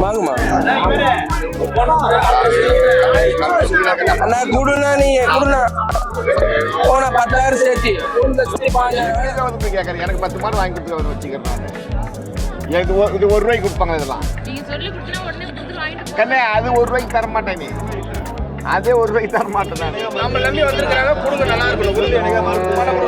வாங்குமா அண்ணா குடுண்ணா நீங்க குடுண்ணா. போனா பத்தாயிரம் சேர்த்து. கேட்குறேன் எனக்கு பத்து மாடு வாங்கி கொடுத்து அவர் வச்சுக்கிறேன் இது ஒரு- இது ஒரு ரூபாய்க்கு கொடுப்பாங்க இதெல்லாம் நீங்க சொல்லி கொடுத்தா உடனே கொடுத்து வாங்கிட்டு போ. கண்ணே அது ஒரு ரூபாய்க்கு தர மாட்டேன் நீ. அதே ஒரு ரூபாய்க்கு தர மாட்டேன் நான். நம்ம நம்பி வந்திருக்கிறாங்க கொடுங்க நல்லா இருக்கணும்.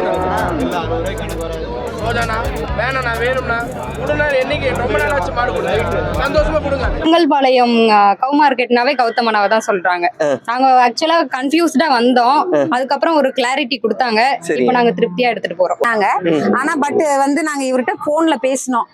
பொங்கல்பாளையம் கவு மார்க்கெட்னாவே கௌதமனாவை தான் சொல்றாங்க. நாங்க ஆக்சுவலா கன்ஃபியூஸ்டா வந்தோம். அதுக்கப்புறம் ஒரு கிளாரிட்டி கொடுத்தாங்க. இப்போ நாங்க திருப்தியா எடுத்துட்டு போறோம். நாங்க ஆனா பட் வந்து நாங்க இவர்கிட்ட போன்ல பேசினோம்.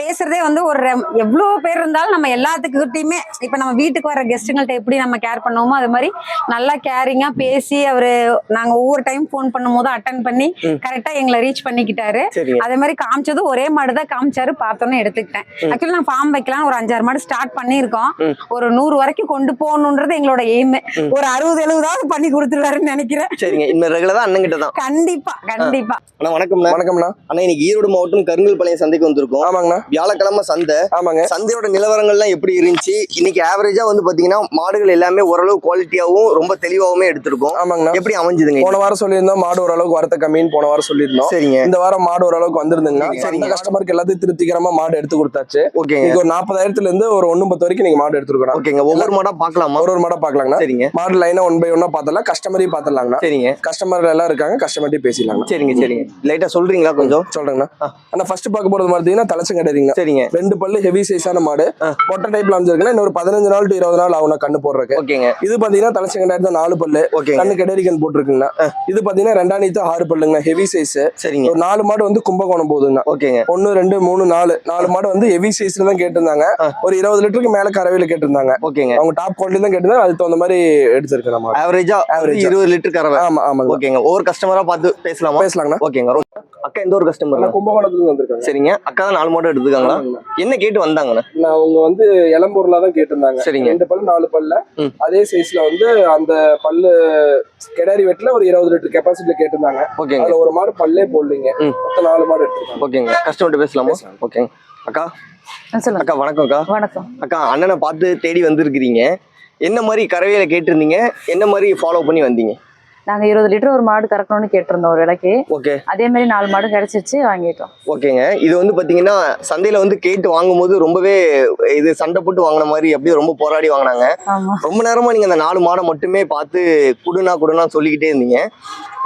பேசுறதே வந்து ஒரு எவ்வளவு பேர் இருந்தாலும் நம்ம எல்லாத்துக்கிட்டையுமே இப்ப நம்ம வீட்டுக்கு வர கெஸ்ட்டுங்கள்ட்ட எப்படி நம்ம கேர் பண்ணுவோமோ அது மாதிரி நல்லா கேரிங்கா பேசி அவரு நாங்க ஒவ்வொரு டைம் ஃபோன் பண்ணும் போது அட்டன் பண்ணி கரெக்டா எங்களை ரீச் பண்ணிக்கிட்டாரு. அதே மாதிரி காமிச்சது ஒரே மாடு தான் காமிச்சாரு பார்த்தோன்னே எடுத்துக்கிட்டேன். ஆக்சுவலி நான் ஃபார்ம் வைக்கலாம் ஒரு அஞ்சாறு மாடு ஸ்டார்ட் பண்ணியிருக்கோம். ஒரு நூறு வரைக்கும் கொண்டு போகணுன்றது எங்களோட எய்ம் ஒரு அறுபது எழுபதாவது பண்ணி கொடுத்துருவாருன்னு நினைக்கிறேன். சரிங்க. ரெகுலரா அண்ணன் கிட்ட தான். கண்டிப்பா கண்டிப்பா. அண்ணா வணக்கம்ண்ணா. வணக்கம்ண்ணா. அண்ணா இன்னைக்கு ஈரோடு மாவட்டம் கருங்கல்பாளையம் சந்தைக்கு வந்திருக்கோம். ஆமாங்கண்ணா. வியாழக்கிழமை சந்தை. ஆமாங்க. சந்தையோட நிலவரங்கள்லாம் எப்படி இருந்துச்சு? இன்னைக்கு ஆவரேஜா வந்து பாத்தீங்கன்னா மாடுகள் எல்லாமே ஓரளவு குவாலிட்டியாவும் ரொம்ப தெளிவாவுமே எடுத்திருக்கோம். ஆமாங்கண்ணா. எப்படி அமைஞ்சுதுங்க? போன வாரம் சொல்லியிருந்தோம் மாடு ஓரளவுக்கு வரத்த கம்மின்னு போன வாரம் சொல்லியிருந்தோம். சரிங்க. இந்த வாரம் மாடு ஓரளவுக்கு வந்திருந்துங்க சரிங்க. கஸ்டமருக்கு எல்லாத்தையும் திருப்திகரமா மாடு எடுத்து கொடுத்தாச்சு. இன்னைக்கு ஒரு நாற்பதாயிரத்துல இருந்து ஒரு ஒண்ணு பத்து வரைக்கும் நீங்க மாடு எடுத்துருக்கோம் ஓகேங்க. ஒவ்வொரு மாடா பார்க்கலாமா? ஒரு ஒரு மாடா பாக்கலாங்கண்ணா சரிங்க. மாடு லைனா ஒன் பை ஒன்னா பார்த்தலாம் கஸ்டமரையும் பார்த்தலாங்கண்ணா சரிங்க. கஸ்டமர் எல்லாம் இருக்காங்க. கஸ்டமர்ட்டையும் பேசிடலாங்கண்ணா. சரிங்க சரிங்க. லைட்டா சொல்றீங்களா கொஞ்சம்? சொல்றேங்கண்ணா. ஆ. அண்ணா ஃபர்ஸ்ட் பார்க்க போறது பார்த்தீங்கன்னா தலைச்சம் கிடையாதுங்க சரிங்க. ரெண்டு பல்லு ஹெவி சைஸான மாடு. மொட்டை டைப்ல அமைஞ்சிருக்குன்னா இன்னொரு பதினஞ்சு நாள் டு இருபது நாள் ஆகும் கண்ணு போடுறதுக்கு. ஓகேங்க. இது பாத்தீங்கன்னா தலைச்சம் கிடையாது நாலு பல்லு. ஓகேங்க. கண்ணு கெடரிக்கன் போட்டிருக்குங்கண்ணா. இது பாத்தீங்கன்னா ரெண்டாயிரத்து ஆறு பல்லுங்கண்ணா. ஹெவி சைஸ் சரிங்க. ஒரு நாலு மாடு வந்து கும்பகோணம் போகுதுங்கண்ணா ஓகேங்க. ஒன்னு ரெண்டு மூணு நாலு. நாலு மாடு வந்து ஹெவி சைஸ்ல தான் கேட்டிருந்தாங்க. ஒரு இருபது லிட்டருக்கு மேல கறவையில கேட்டிருந்தாங்க. ஓகேங்க. அவங்க டாப் குவாலிட்டி தான் கேட்டிருந்தாங்க. அதுக்கு தகுந்த மாதிரி எடுத்திருக்கேன் நம்ம. ஆவரேஜா Average-ஆ. இருபது லிட்டர் கறவை. ஆமா ஆமாங்க. ஓகேங்க. ஒவ்வொரு கஸ்டமரா பார்த்து பேசலாமா? பேசலாங்கண்ணா. ஓகேங்க. அக்கா எந்த ஒரு கஸ்டமர் கும்பகோணத்துல இருந்து வந்திருக்காங்க. சரிங்க. அக்கா தான் நாலு மாடு எடுத்துக்காங்களா என்ன கேட்டு வந்தாங்கண்ணா? நான் அவங்க வந்து இளம்பூர்ல தான் கேட்டிருந்தாங்க. சரிங்க. ரெண்டு பல்லு நாலு பல்ல. அதே சைஸ்ல வந்து அந்த பல்லு கிடாரி வெட்டில ஒரு இருபது லிட்டர் கெப்பாசிட்டில கேட்டிருந்தாங்க. ஓகேங்க. அதுல ஒரு மாடு பல்லே போடலீங்க. ம். மொத்தம் நாலு மாடு எடுத்திருக்காங்க. ஓகேங்க. கஸ்டமர்கிட்ட பேசலாமா? ஓகேங்க. அக்கா? அக்கா வணக்கம் அக்கா. வணக்கம். அக்கா அண்ணனை பார்த்து தேடி வந்திருக்கிறீங்க. என்ன மாதிரி கறவையில கேட்டிருந்தீங்க? என்ன மாதிரி ஃபாலோ பண்ணி வந்தீங்க? நாங்க இருபது லிட்டர் ஒரு மாடு கறக்கணும்னு கேட்டிருந்தோம் ஒரு விலைக்கு ஓகே. அதே மாதிரி நாலு மாடு கிடைச்சிருச்சு வாங்கிட்டோம். ஓகேங்க. இது வந்து பாத்தீங்கன்னா சந்தையில வந்து கேட்டு வாங்கும்போது ரொம்பவே இது சண்டை போட்டு வாங்கின மாதிரி அப்படியே ரொம்ப போராடி வாங்கினாங்க. ரொம்ப நேரமா நீங்க அந்த நாலு மாடை மட்டுமே பார்த்து குடுனா குடுனா சொல்லிக்கிட்டே இருந்தீங்க.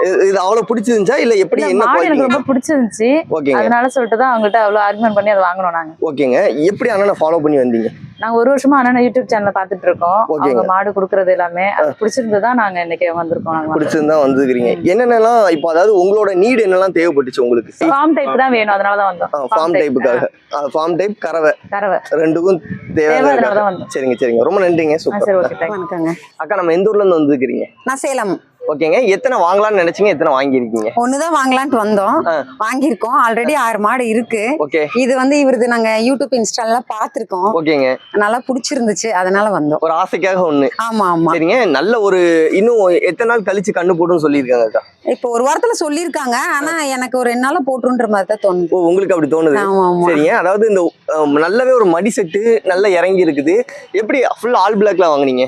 இது- அவ்வளவு பிடிச்சிருந்துச்சா? இல்ல எப்படி என்ன எனக்கு? ரொம்ப பிடிச்சிருந்துச்சு. ஓகேங்க. அதனால சொல்லிட்டு தான் அவங்ககிட்ட அவ்வளவு ஆர்குமெண்ட் பண்ணி அதை வாங்கினோம் நாங்க. ஓகேங்க. எப்படி அண்ணனை ஃபாலோ பண்ணி வந்தீங்க? நாங்க ஒரு வருஷமா அண்ணன் யூடியூப் சேனல்ல பாத்துட்டு இருக்கோம். அவங்க மாடு குடுக்கறது எல்லாமே. அது பிடிச்சிருந்து தான் நாங்க இன்னைக்கு வந்திருக்கோம் நாங்க. பிடிச்சிருந்தா வந்துக்கிறீங்க என்னென்னலாம் இப்போ அதாவது உங்களோட நீடு என்னெல்லாம் தேவைப்பட்டுச்சு உங்களுக்கு? ஃபார்ம் டைப் தான் வேணும் அதனால தான் வந்தோம். ஃபார்ம் டைப்புக்காக ஃபார்ம் டைப் கறவை. கறவை. ரெண்டுக்கும் தேவை சரிங்க சரிங்க. ரொம்ப நன்றிங்க. சூப்பர். சரி ஓகே தேங்க்ஸ் வணக்கங்க. அக்கா நம்ம எந்த ஊர்ல இருந்து வந்துருக்கிறீங்க? நான் சேலம். ஓகேங்க. எத்தனை வாங்கலாம்னு நினைச்சீங்க எத்தனை வாங்கியிருக்கீங்க? ஒண்ணுதான் வாங்கலான்ட்டு வந்தோம். வாங்கியிருக்கோம். ஆல்ரெடி ஆறு மாடு இருக்கு. ஓகே. இது வந்து இவரது நாங்க யூடியூப் இன்ஸ்டால பாத்திருக்கோம் ஓகேங்க. நல்லா பிடிச்சிருந்துச்சு. அதனால வந்தோம். ஒரு ஆசைக்காக ஒண்ணு. ஆமா ஆமா. சரிங்க. நல்ல ஒரு இன்னும் எத்தனை நாள் கழிச்சு கண்ணு போடுன்னு சொல்லியிருக்காங்க அக்கா? இப்போ ஒரு வாரத்துல சொல்லியிருக்காங்க. ஆனா எனக்கு ஒரு ரெண்டு நாளா போட்டுன்ற மாதிரி தான் தோணுது. உங்களுக்கு அப்படி தோணுது? சரிங்க. அதாவது இந்த நல்லாவே ஒரு மடி செட்டு நல்லா இறங்கி இருக்குது எப்படி ஃபுல் ஆல் பிளாக்ல வாங்குனீங்க?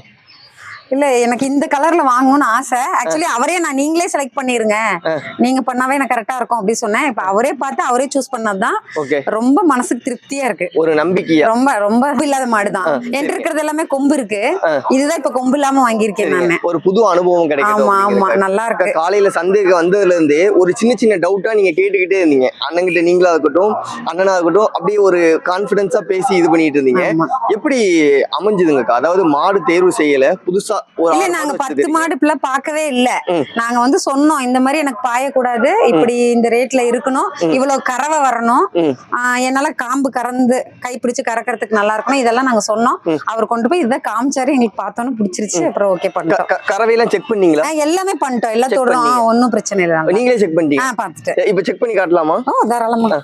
இல்ல எனக்கு இந்த கலர்ல வாங்கணும்னு ஆசை. ஆக்சுவலி அவரே நான் நீங்களே செலக்ட் பண்ணிருங்க. நீங்க பண்ணாவே எனக்கு கரெக்டா இருக்கும் அப்படி சொன்னேன். இப்ப அவரே பார்த்து அவரே சூஸ் பண்ணதுதான் ரொம்ப மனசுக்கு திருப்தியா இருக்கு. ஒரு நம்பிக்கையா? ரொம்ப ரொம்ப இல்லாத மாடுதான். என்கிட்ட இருக்கிறது எல்லாமே கொம்பு இருக்கு. இதுதான் இப்ப கொம்பு இல்லாம வாங்கியிருக்கேன். நானு. ஒரு புது அனுபவம் கிடைக்குது ஆமா ஆமா. நல்லா இருக்கு. காலையில சந்தைக்கு வந்ததுல இருந்தே ஒரு சின்ன சின்ன டவுட்டா நீங்க கேட்டுக்கிட்டே இருந்தீங்க. அண்ணன்கிட்ட நீங்களா இருக்கட்டும் அண்ணனா இருக்கட்டும் அப்படியே ஒரு கான்பிடன்ஸா பேசி இது பண்ணிட்டு இருந்தீங்க. எப்படி அமைஞ்சுதுங்கக்கா? அதாவது மாடு தேர்வு செய்யல புதுசா ஒரு இல்ல நாங்க பத்து. மாடு பிள்ளை பார்க்கவே இல்ல. நாங்க வந்து சொன்னோம் இந்த மாதிரி எனக்கு பாயக்கூடாது இப்படி இந்த ரேட்ல இருக்கணும் இவ்வளவு கறவை வரணும். என்னால காம்பு கறந்து கை பிடிச்சு கறக்கறதுக்கு நல்லா இருக்கணும் இதெல்லாம் நாங்க சொன்னோம். அவர் கொண்டு போய் இதை காமிச்சாரு எங்களுக்கு பார்த்தோன்னு பிடிச்சிருச்சு அப்புறம் ஓகே பண்ணிட்டோம். கறவையெல்லாம் செக் பண்ணீங்களா? எல்லாமே பண்ணிட்டோம் எல்லாத்தோட. ஒன்னும் பிரச்சனை இல்லை. நீங்களே செக் பண்ணிட்டீங்க? பார்த்துட்டு. இப்ப செக் பண்ணி காட்டலாமா? ஓ தாராளமா.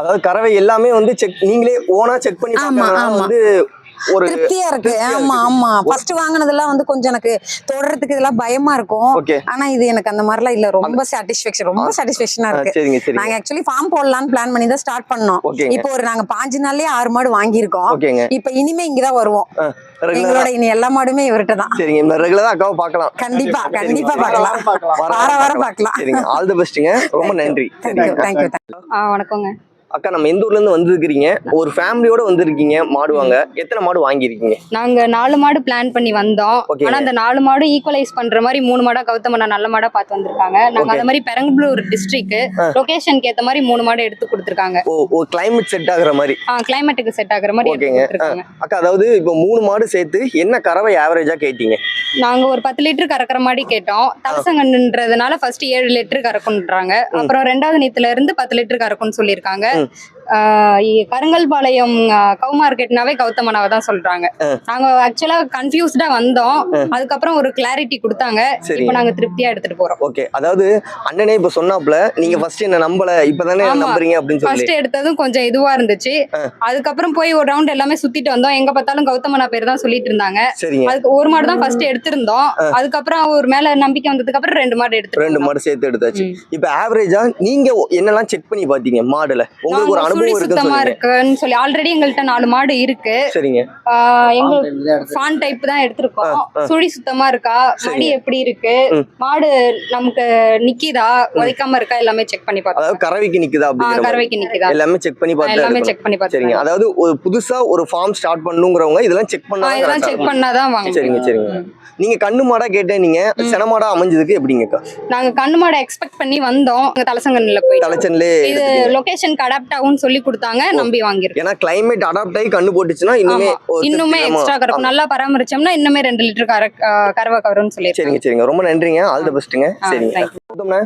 அதாவது கறவை எல்லாமே வந்து செக் நீங்களே ஓனா செக் பண்ணி. வந்து ஒரு திருப்தியா இருக்கு. ஆமா. ஆமா. ஃபர்ஸ்ட் வாங்குனதெல்லாம் வந்து கொஞ்சம் எனக்கு தொடறதுக்கு இதெல்லாம் பயமா இருக்கும். ஆனா இது எனக்கு அந்த மாதிரிலாம் இல்ல. ரொம்ப சாட்டிஸ்பேக்ஷன் ரொம்ப சாட்டிஸ்பேக்ஷனா இருக்கு. நாங்க ஆக்சுவலி ஃபார்ம் போடலாம்னு பிளான் பண்ணி தான் ஸ்டார்ட் பண்ணோம். இப்போ ஒரு நாங்க பாஞ்சு நாள்லயே ஆறு மாடு வாங்கியிருக்கோம். இப்ப இனிமே இங்கதான் வருவோம். எங்களோட இனி எல்லா மாடுமே இவர்கிட்ட தான். சரிங்க இந்த ரெகுலரா அக்காவை பார்க்கலாம். கண்டிப்பா கண்டிப்பா சரிங்க. பார்க்கலாம். வார வார வாரம் பார்க்கலாம். சரிங்க ஆல் தி பெஸ்ட்டுங்க ரொம்ப நன்றி. தேங்க்யூ தேங்க்யூ வணக்கங்க அக்கா நம்ம எந்த ஊர்ல இருந்து வந்திருக்கிறீங்க? ஒரு ஃபேமிலியோட வந்திருக்கீங்க மாடு வாங்க எத்தனை மாடு வாங்கியிருக்கீங்க? நாங்க நாலு மாடு பிளான் பண்ணி வந்தோம். ஆனா அந்த நாலு மாடு ஈக்குவலைஸ் பண்ற மாதிரி மூணு மாடா கௌதமண்ணா நல்ல மாடா பார்த்து வந்திருக்காங்க. நாங்க. அந்த மாதிரி பெரம்பலூர் டிஸ்ட்ரிக்ட் லொகேஷனுக்கு ஏத்த மாதிரி மூணு மாடு எடுத்து கொடுத்துருக்காங்க. ஓ ஒரு கிளைமேட் செட் ஆகுற மாதிரி. கிளைமேட்டுக்கு செட் ஆகுற மாதிரி ஓகேங்க அக்கா அதாவது இப்போ மூணு மாடு சேர்த்து என்ன கறவை ஆவரேஜா கேட்டீங்க? நாங்க ஒரு பத்து லிட்டர் கறக்குற மாதிரி கேட்டோம். தலசங்கன்றதுனால ஃபர்ஸ்ட் ஏழு லிட்டர் கறக்குன்றாங்க அப்புறம் ரெண்டாவது நீத்துல இருந்து பத்து லிட்டர் கறக்கும்னு சொல்லியிருக்காங்க. mm. கருங்கல்பாளையம் கவு மார்க்கெட்னாவே கௌதமனாவை தான் சொல்றாங்க. நாங்க ஆக்சுவலா கன்ஃபியூஸ்டா வந்தோம். அதுக்கப்புறம் ஒரு கிளாரிட்டி கொடுத்தாங்க. இப்போ நாங்க திருப்தியா எடுத்துட்டு போறோம். ஓகே. அதாவது அண்ணனே இப்ப சொன்னாப்ல நீங்க ஃபர்ஸ்ட் என்ன நம்பல இப்பதானே. நம்புறீங்க அப்படின்னு சொல்லி. ஃபர்ஸ்ட் எடுத்ததும் கொஞ்சம் இதுவா இருந்துச்சு. அதுக்கப்புறம் போய் ஒரு ரவுண்ட் எல்லாமே சுத்திட்டு வந்தோம். எங்க பார்த்தாலும் கௌதமனா பேர் தான் சொல்லிட்டு இருந்தாங்க. அதுக்கு ஒரு மாடு தான் ஃபர்ஸ்ட் எடுத்திருந்தோம். அதுக்கப்புறம் ஒரு மேல நம்பிக்கை வந்ததுக்கு அப்புறம் ரெண்டு மாடு ரெண்டு எடுத்துருந்தோம் மாடு சேர்த்து எடுத்தாச்சு. இப்ப ஆவரேஜா நீங்க என்னெல்லாம் செக் பண்ணி பாத்தீங்க மாடுல? உங்களுக்கு ஒரு இருக்குன்னு சுத்தமா இருக்குன்னு சொல்லி ஆல்ரெடி எங்கள்கிட்ட நாலு மாடு இருக்கு. சரிங்க. எங்க ஃபான் டைப் தான் எடுத்திருக்கோம். சுழி சுத்தமா இருக்கா? மடி எப்படி இருக்கு. மாடு நமக்கு நிக்கிதா? உதைக்காம இருக்கா? எல்லாமே செக் பண்ணி பார்த்தோம் அதாவது கறவைக்கு நிக்குதா. கறவைக்கு நிக்குதா? எல்லாமே செக் பண்ணி எல்லாமே பார்த்து செக் பண்ணி சரிங்க. பார்த்தோம் அதாவது ஒரு புதுசா ஒரு ஃபார்ம் ஸ்டார்ட் பண்ணுங்கிறவங்க இதெல்லாம் செக் பண்ணா இதெல்லாம் செக் பண்ணாதான் வாங்க சரிங்க சரிங்க. நீங்க கண்ணு மாடா கேட்டேன் நீங்க. சென மாடா அமைஞ்சதுக்கு எப்படிங்கக்கா நாங்க கண்ணு மாடை எக்ஸ்பெக்ட் பண்ணி வந்தோம். தலசங்கன்ல போய் தலைச்சன்லே இது லொகேஷனுக்கு அடாப்ட் ஆகும்னு சொல்லி கொடுத்தாங்க நம்பி வாங்கிருக்கோம் ஏன்னா கிளைமேட் அடாப்ட் ஆகி கண்ணு போட்டுச்சுன்னா இன்னுமே இன்னுமே எக்ஸ்ட்ரா கறக்கும் நல்லா பராமரிச்சோம்னா இன்னுமே ரெண்டு லிட்டர் கர கறவை கவரும் சொல்லி சரிங்க சரிங்க. ரொம்ப நன்றிங்க. ஆல் தி பெஸ்ட்டுங்க சரிங்க.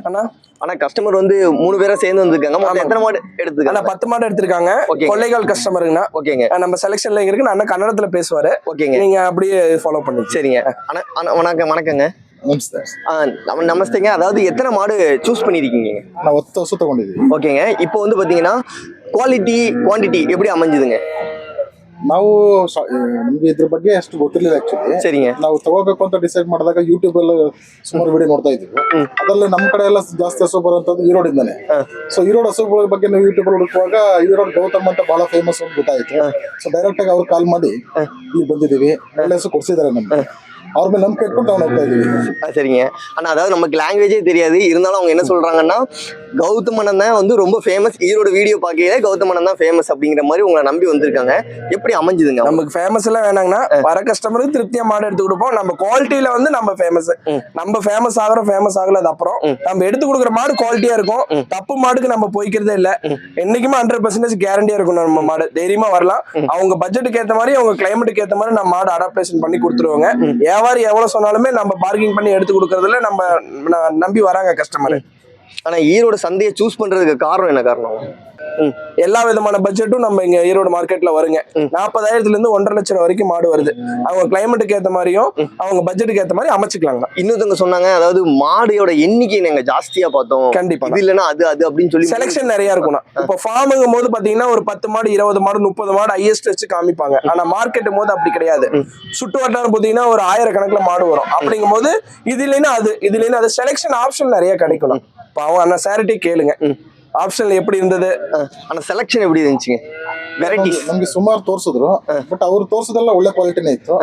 அண்ணா ஆனா கஸ்டமர் வந்து மூணு பேரா சேர்ந்து வந்திருக்காங்க. எத்தனை மாடு எடுத்துக்காங்க பத்து மாடு எடுத்திருக்காங்க. கொள்ளைகால் கஸ்டமருங்கண்ணா ஓகேங்க. நம்ம செலெக்ஷன்ல இருக்கு. அண்ணா கன்னடத்துல பேசுவாரு. ஓகேங்க. நீங்க அப்படியே ஃபாலோ பண்ணி சரிங்க. ஆனா வணக்கம் வணக்கங்க. நமஸ்தேங்க. அதாவது எத்தனை மாடு சூஸ் பண்ணிருக்கீங்க? நான் ஒத்த சுத்த கொண்டு ஓகேங்க. இப்போ வந்து பாத்தீங்கன்னா குவாலிட்டி குவாண்டிட்டி எப்படி அமைஞ்சுதுங்க ನಾವು ಸ- ಆ, ನಮ್ಗೆ ಇದ್ರ ಬಗ್ಗೆ ಅಷ್ಟು ಗೊತ್ತಿರಲಿಲ್ಲ ಆಕ್ಚುಲಿ சரிங்க ನಾವು ತಗೋಬೇಕು ಅಂತ ಡಿಸೈಡ್ ಮಾಡಿದಾಗ ಯೂಟ್ಯೂಬ್ ಅಲ್ಲಿ ಸುಮಾರು ವಿಡಿಯೋ ನೋಡ್ತಾ ಇದ್ವಿ ಅದರಲ್ಲಿ ನಮ್ಮ ಕಡೆ ಎಲ್ಲ ಜಾಸ್ತಿ ಹಸು ಬರುವಂತದ್ದು ಈರೋಡಿಂದಾನೆ ಸೊ ಈರೋಡ್ ಹಸುಗಳ ಬಗ್ಗೆ ನಾವು ಯೂಟ್ಯೂಬ್ ಹುಡುಕುವಾಗ ಈರೋಡ್ ಗೌತಮ್ ಅಂತ ಬಹಳ ಫೇಮಸ್ ಅಂತ ಗೊತ್ತಾಯ್ತು ಸೊ ಡೈರೆಕ್ಟ್ ಆಗಿ ಅವ್ರು ಕಾಲ್ ಮಾಡಿ ಈಗ ಬಂದಿದ್ದೀವಿ ಒಳ್ಳೆ ಹಸು ಕೊಡ್ಸಿದ್ದಾರೆ ನಮ್ಗೆ ಅವ್ರ ಮೇಲೆ ನಂಬಿಕೆ ಇಟ್ಕೊಂಡು ತಗೊಂಡು ಹೋಗ್ತಾ ಇದೀವಿ ஆ, சரிங்க ஆனா அதாவது நமக்கு லாங்குவேஜே தெரியாது இருந்தாலும் அவங்க என்ன சொல்றாங்கன்னா கௌதமனன் தான் வந்து ரொம்ப ஃபேமஸ் ஈரோட வீடியோ பார்க்கையில கௌதமனன் தான் ஃபேமஸ் அப்படிங்கிற மாதிரி உங்களை நம்பி வந்திருக்காங்க எப்படி அமைஞ்சுதுங்க அவங்க? நமக்கு ஃபேமஸ் எல்லாம் வேணாங்கன்னா வர கஸ்டமருக்கு திருப்தியா மாடு எடுத்து கொடுப்போம் நம்ம குவாலிட்டியில வந்து நம்ம ஃபேமஸ் ம். நம்ம ஃபேமஸ் ஆகுறோம் ஃபேமஸ் ஆகல அது அப்புறம் ம். நம்ம எடுத்து கொடுக்குற மாடு குவாலிட்டியா இருக்கும் ம். தப்பு மாடுக்கு நம்ம போய்க்கிறதே இல்ல என்னைக்குமே ஹண்ட்ரட் பர்சன்டேஜ் கேரண்டியா இருக்கும் நம்ம மாடு தைரியமா வரலாம் அவங்க பட்ஜெட்டுக்கு ஏத்த மாதிரி அவங்க கிளைமேட்டுக்கு ஏத்த மாதிரி நம்ம மாடு அடாப்டேஷன் பண்ணி கொடுத்துருவாங்க வியாபாரி எவ்வளவு சொன்னாலுமே நம்ம பார்க்கிங் பண்ணி எடுத்து கொடுக்கறதுல நம்ம நம்பி வராங்க கஸ்டமர் ஆனா ஈரோட சந்தையை சூஸ் பண்றதுக்கு காரணம் என்ன காரணம்? எல்லா விதமான பட்ஜெட்டும் நம்ம இங்க ஈரோடு மார்க்கெட்ல வருங்க. நாற்பதாயிரத்துல இருந்து ஒன்றரை லட்சம் வரைக்கும் மாடு வருது. அவங்க கிளைமேட்டுக்கு ஏத்த மாதிரியும் அவங்க பட்ஜெட்டுக்கு ஏத்த மாதிரி அமைச்சுக்கலாங்க. இன்னொருத்தவங்க சொன்னாங்க அதாவது மாடையோட எண்ணிக்கை நாங்க ஜாஸ்தியா பார்த்தோம். கண்டிப்பா. இது இல்லைன்னா அது அது அப்படின்னு சொல்லி செலெக்ஷன் நிறைய இருக்கும்னா இப்போ ஃபார்முங்கும் போது பாத்தீங்கன்னா ஒரு பத்து மாடு இருபது மாடு முப்பது மாடு ஹையஸ்ட் வச்சு காமிப்பாங்க. ஆனா மார்க்கெட்டும் போது அப்படி கிடையாது. சுட்டு வட்டாரம் பாத்தீங்கன்னா ஒரு ஆயிரக்கணக்குல மாடு வரும். அப்படிங்கும் போது இது இல்லைன்னா அது இது இல்லைன்னா அது செலெக்ஷன் ஆப்ஷன் நிறைய கிடைக்கும் இப்போ அவங்க அண்ணா சாரிட்டி கேளுங்க. ಆಪ್ಷನ್ ಎಪ್ಪಡಿ ಇರ್ತದೆ ಅಣ್ಣ ಸೆಲೆಕ್ಷನ್ ಎಪ್ಪಡಿ ಇರಂಚಿಗೆ ವೆರೈಟೀಸ್ ನಮಗೆ ಸುಮಾರು ತೋರಿಸಿದ್ರು ಬಟ್ ಅವರು ತೋರಿಸೋದೆಲ್ಲ ಒಳ್ಳೆ ಕ್ವಾಲಿಟಿನೇ ಇತ್ತು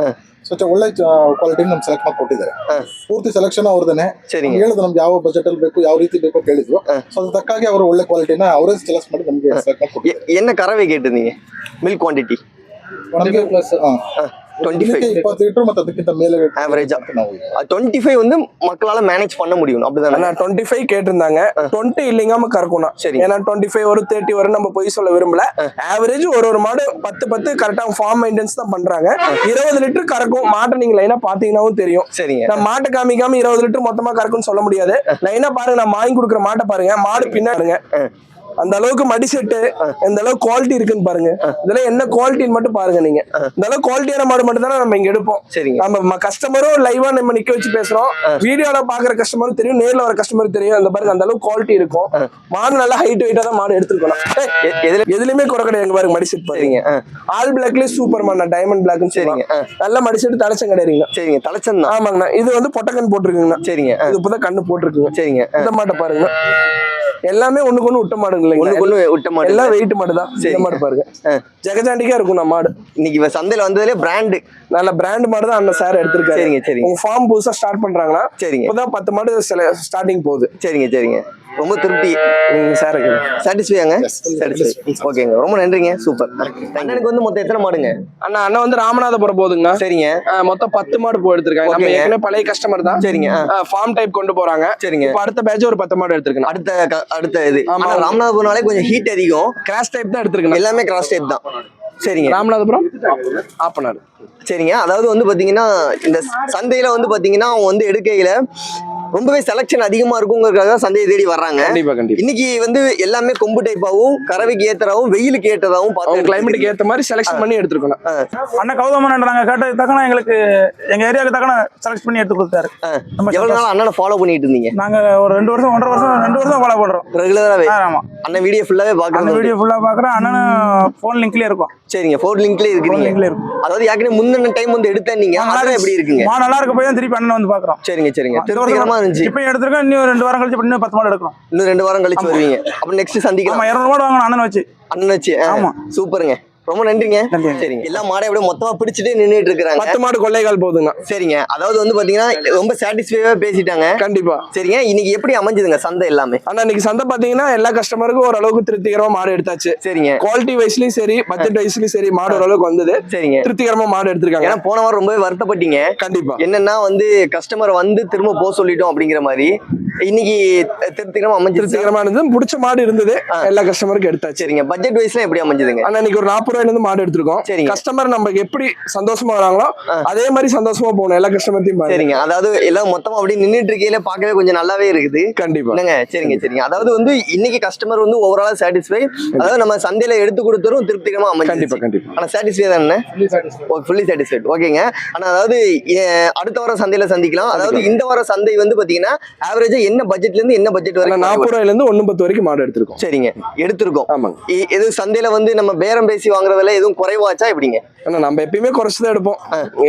ಸ್ವಚ್ಛ ಒಳ್ಳೆ ಕ್ವಾಲಿಟಿ ನಮ್ಗೆ ಸೆಲೆಕ್ಟ್ ಮಾಡಿ ಕೊಟ್ಟಿದ್ದಾರೆ ಪೂರ್ತಿ ಸೆಲೆಕ್ಷನ್ ಅವ್ರದೇ ಹೇಳಿದ್ರು ನಮ್ಗೆ ಯಾವ ಬಜೆಟ್ ಅಲ್ಲಿ ಬೇಕು ಯಾವ ರೀತಿ ಬೇಕು ಅಂತ ಹೇಳಿದ್ರು ಸೊ ಅದ್ರ ತಕ್ಕಾಗಿ ಅವರು ಒಳ್ಳೆ ಕ್ವಾಲಿಟಿನ ಅವರೇ ಸೆಲೆಕ್ಟ್ ಮಾಡಿ ನಮಗೆ ಸೆಲೆಕ್ಟ್ ಮಾಡಿ ಕೊಟ್ಟಿದ್ದಾರೆ ಎನ್ನ ಕರವೇ ಗೇಟ್ ನಿಮಗೆ milk quantity one plus twenty five ಇಪ್ಪತ್ತು ಲೀಟರ್ ಮತ್ತೆ ಅದಕ್ಕಿಂತ ಮೇಲೆ Average ஆ. ನಾವು டுவெண்ட்டி ஃபைவ் வந்து மக்களால மேனேஜ் பண்ண முடியும் அப்படிதானே ஆனா டுவெண்ட்டி ஃபைவ் கேட்டிருந்தாங்க டுவெண்ட்டி இல்லைங்காம கறக்கணும் சரி. ஏன்னா டுவெண்ட்டி ஃபைவ் வரும் தேர்ட்டி வரும் நம்ம பொய் சொல்ல விரும்பல ஆவரேஜ் ஒரு ஒரு மாடு பத்து பத்து கரெக்டா ஃபார்ம் மெயின்டெனன்ஸ் தான் பண்றாங்க இருபது லிட்டர் கறக்கும் மாட்டை நீங்க லைனா பாத்தீங்கன்னாவும் தெரியும் சரிங்க நான் மாட்டை காமிக்காம இருபது லிட்டர் மொத்தமா கறக்கும்னு சொல்ல முடியாது லைனா பாருங்க நான் வாங்கி கொடுக்குற மாட்டை பாருங்க மாடு பின்னாடுங்க அந்த அளவுக்கு மடி செட்டு எந்த அளவுக்கு குவாலிட்டி இருக்குன்னு பாருங்க. இதெல்லாம் என்ன குவாலிட்டின்னு மட்டும் பாருங்க நீங்க. இந்த அளவுக்கு குவாலிட்டியான மாடு மட்டும் தானே நம்ம இங்க எடுப்போம். சரிங்க. நம்ம கஸ்டமரும் லைவா நம்ம நிக்க வச்சு பேசுறோம். வீடியோல பாக்குற கஸ்டமரும் தெரியும் நேர்ல வர கஸ்டமரும் தெரியும். அந்த பாருங்க அந்த அளவுக்கு குவாலிட்டி இருக்கும். மாடு நல்லா ஹைட் வெயிட்டா தான் மாடு எடுத்துருக்கணும். எதுலயுமே குறை கிடையாது பாருங்க மடி செட் பாருங்க. ஆல் பிளாக்லயே சூப்பர் மாண்ணா டைமண்ட் பிளாக்னு சரிங்க நல்ல மடி செட் தலைச்சம் கிடையாதுங்கண்ணா சரிங்க தலைச்சன் தான். ஆமாங்கண்ணா. இது வந்து பொட்டக்கன் போட்டிருக்குங்கண்ணா. சரிங்க இது இப்பதான் கண்ணு போட்டிருக்குங்க. சரிங்க. இந்த மாட்டை பாருங்க எல்லாமே ஒண்ணுக்கு ஒண்ணு விட்ட ஒண்ணுக்கு இல்லைங்க ஒண்ணு விட்ட மாடு எல்லாம் வெயிட் மாடு தான் இந்த. மாடு பாருங்க. ஜெகஜாண்டிக்கா இருக்கும் நம்ம மாடு. இன்னைக்கு இவ சந்தையில வந்ததுலே பிராண்டு நல்ல பிராண்ட் மாடு தான் அண்ணன் சார் எடுத்திருக்காரு. சரிங்க சரிங்க. உங்க ஃபார்ம் புதுசா ஸ்டார்ட் பண்றாங்கன்னா சரிங்க. இப்பதான் பத்து மாடு ஸ்டார்டிங் போகுது. சரிங்க சரிங்க. ரொம்ப திருப்தி. சார் சாட்டிஸ்ஃபையாங்க சாட்டிஸ்ஃபை ஓகேங்க. ரொம்ப நன்றிங்க. சூப்பர் அண்ணனுக்கு வந்து மொத்தம் எத்தனை மாடுங்க? அண்ணா அண்ணன் வந்து ராமநாதபுரம் போகுதுங்கண்ணா சரிங்க. மொத்தம் பத்து மாடு போய் எடுத்திருக்காங்க. நம்ம. ஏற்கனவே பழைய கஸ்டமர் தான். சரிங்க ஃபார்ம் டைப் கொண்டு போறாங்க. சரிங்க. இப்போ அடுத்த பேட்ச் ஒரு பத்து மாடு எடுத்திருக்கணும். அடுத்த அடுத்த இது. ஆனா ராமநாதபுரம்னாலே கொஞ்சம் ஹீட் அதிகம். கிராஸ் டைப் தான் எடுத்திருக்கணும் எல்லாமே கிராஸ் டைப் தான். சரிங்க. ராமநாதபுரம்? ஆப்பனாடு சரிங்க. அதாவது வந்து பாத்தீங்கன்னா இந்த சந்தையில வந்து பாத்தீங்கன்னா அவங்க வந்து எடுக்கையில ரொம்பவே செலக்ஷன் அதிகமா இருக்குங்கிறதுக்காக தான் சந்தையை தேடி வர்றாங்க. கண்டிப்பா கண்டிப்பா. இன்னைக்கு வந்து எல்லாமே கொம்பு டைப்பாவும் கறவைக்கு ஏத்ததாவும் வெயிலுக்கு ஏற்றதாவும் அவங்க பார்த்து கிளைமேட்டுக்கு ஏத்த மாதிரி செலக்ஷன் பண்ணி எடுத்துருக்கணும். அண்ணன் கௌதமன் நாங்க கேட்டது தக்கன எங்களுக்கு எங்க ஏரியாவுக்கு தக்கன செலக்ட் பண்ணி எடுத்து கொடுத்தாரு. ரொம்ப எவ்வளவு. நாள் அண்ணனை ஃபாலோ பண்ணிட்டு இருந்தீங்க? நாங்க ஒரு ரெண்டு வருஷம் ஒன்றரை வருஷம் ரெண்டு வருஷம் ஃபாலோ பண்றோம். ரெகுலராவே ஆ, ஆமா. அண்ணன் வீடியோ ஃபுல்லாவே அந்த பாக்குறது வீடியோ ஃபுல்லா பாக்குறேன் அண்ணனும் போன் லிங்க்லயே இருக்கும். சரிங்க. போன் இருக்கிறீங்க. லிங்க்ல இருக்கும். அதாவது ஏற்கனவே முந்தின டைம் வந்து எடுத்தேன் நீங்க? அதெல்லாம் எப்படி இருக்குங்க? மா நல்லா இருக்க. போய் தான் திருப்பி அண்ணன் வந்து பாக்குறோம் சரிங்க சரிங்க. வருஷம் இருந்துச்சு. இப்ப எடுத்திருக்கோம் இன்னும் ரெண்டு வாரம் கழிச்சு இன்னும் பத்து மாடு எடுக்கணும் இன்னும் ரெண்டு வாரம் கழிச்சு வருவீங்க. அப்ப நெக்ஸ்ட் சந்திக்கலாம். இருநூறு மாடு வாங்கணும் அண்ணன் வச்சு. அண்ணன் வச்சு ஆமா. சூப்பருங்க. ரொம்ப நன்றிங்க. நன்றி. சரிங்க. எல்லா மாடையும் அப்படியே மொத்தமா பிடிச்சிட்டு நின்னுட்டு இருக்காங்க பத்து மாடு கொள்ளைகால் போகுதுங்கண்ணா சரிங்க. அதாவது வந்து பாத்தீங்கன்னா ரொம்ப சாட்டிஸ்ஃபைவா பேசிட்டாங்க. கண்டிப்பா. சரிங்க. இன்னைக்கு எப்படி அமைஞ்சதுங்க சந்தை எல்லாமே? ஆனா இன்னைக்கு சந்தை பாத்தீங்கன்னா எல்லா கஸ்டமருக்கும் ஓரளவுக்கு திருப்திகரமா மாடு எடுத்தாச்சு. சரிங்க. குவாலிட்டி வைஸ்லயும் சரி பட்ஜெட் வைஸ்லயும் சரி மாடு ஓரளவுக்கு வந்தது. சரிங்க. திருப்திகரமா மாடு எடுத்திருக்காங்க. ஏன்னா போன வாரம் ரொம்பவே வருத்தப்பட்டீங்க. கண்டிப்பா. என்னன்னா வந்து கஸ்டமர் வந்து திரும்ப போக சொல்லிட்டோம் அப்படிங்கிற மாதிரி. இன்னைக்கு திருப்திகரமா அமைஞ்சிருச்சு? திருப்திகரமா இருந்தது. பிடிச்ச மாடு இருந்தது. எல்லா கஸ்டமருக்கும் எடுத்தாச்சு. சரிங்க. பட்ஜெட் வைஸ்ல எப்படி அமைஞ்சதுங்க? ஆனா இன்னைக்கு ஒரு நாற்பது ரூபாயில இருந்து மாடு எடுத்திருக்கோம். சரிங்க. கஸ்டமர் நமக்கு எப்படி சந்தோஷமா வராங்களோ அதே மாதிரி சந்தோஷமா போகணும். எல்லா கஸ்டமர்த்தையும் சரிங்க. அதாவது எல்லாம் மொத்தமா அப்படியே நின்னுட்டு இருக்கையில பார்க்கவே கொஞ்சம் நல்லாவே இருக்குது. கண்டிப்பா. என்னங்க? சரிங்க சரிங்க. அதாவது வந்து இன்னைக்கு கஸ்டமர் வந்து ஓவராலா சாட்டிஸ்ஃபை அதாவது நம்ம சந்தையில எடுத்து கொடுத்தரும் திருப்திகரமா கண்டிப்பா அமைஞ்சிருச்சு. கண்டிப்பா ஆனா சாட்டிஸ்ஃபை தானே ஃபுல்லி சாட்டிஸ்ஃபைட் ஓகேங்க. ஆனா அதாவது அடுத்த வாரம் சந்தையில சந்திக்கலாம். அதாவது இந்த வாரம் சந்தை வந்து பாத்தீங்கன்னா ஆவரேஜா என்ன பட்ஜெட்ல இருந்து என்ன பட்ஜெட் வரைக்கும் நாற்பது ரூபாயில இருந்து ஒண்ணு பத்து வரைக்கும் மாடு எடுத்திருக்கோம். சரிங்க. எடுத்திருக்கோம். ஆமாங்க. எது சந்தையில வந்து நம்ம பேரம் பேசி வாங்குறதுல எதுவும் குறைவாச்சா எப்படிங்க? ஆனா நம்ம எப்பயுமே குறைச்சுதான் எடுப்போம்.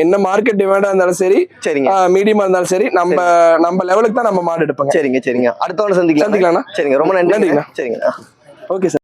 என்ன மார்க்கெட் டிமாண்டா இருந்தாலும் சரி சரிங்க. மீடியமா இருந்தாலும் சரி நம்ம நம்ம லெவலுக்கு தான் நம்ம மாடு எடுப்போங்க. சரிங்க சரிங்க. அடுத்த வாரம் சந்திக்கலாம். சந்திக்கலாம்ண்ணா. சரிங்க ரொம்ப நன்றி நன்றிங்கண்ணா. சரிங்க. Okay sir